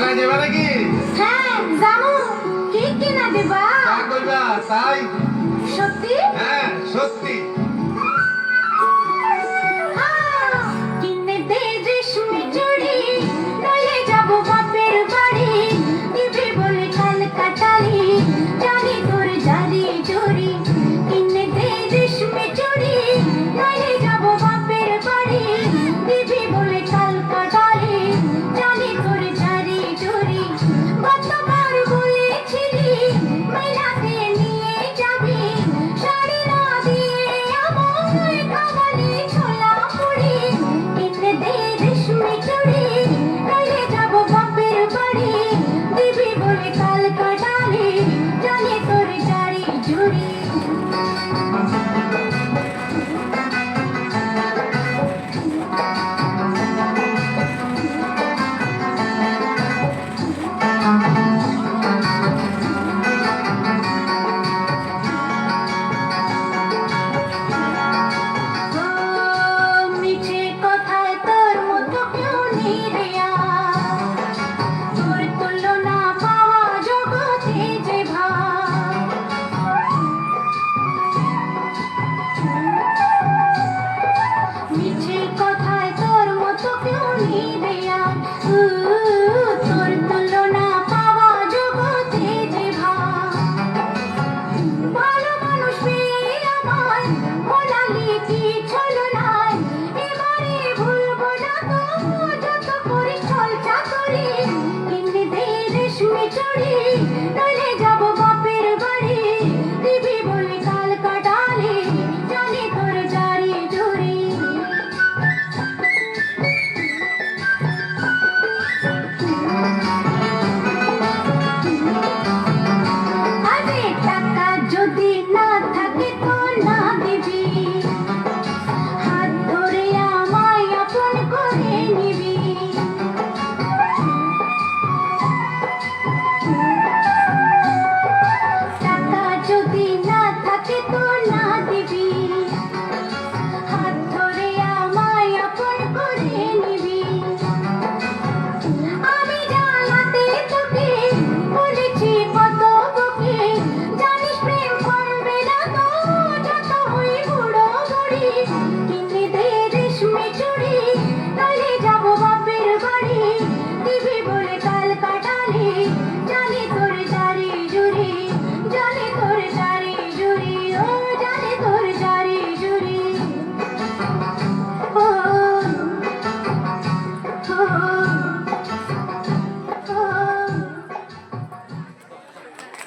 মেলায় যাবে নাকি? হ্যাঁ যাব কি কিনা দেবা? তা কইবা তাই। সত্যি? হ্যাঁ সত্যি।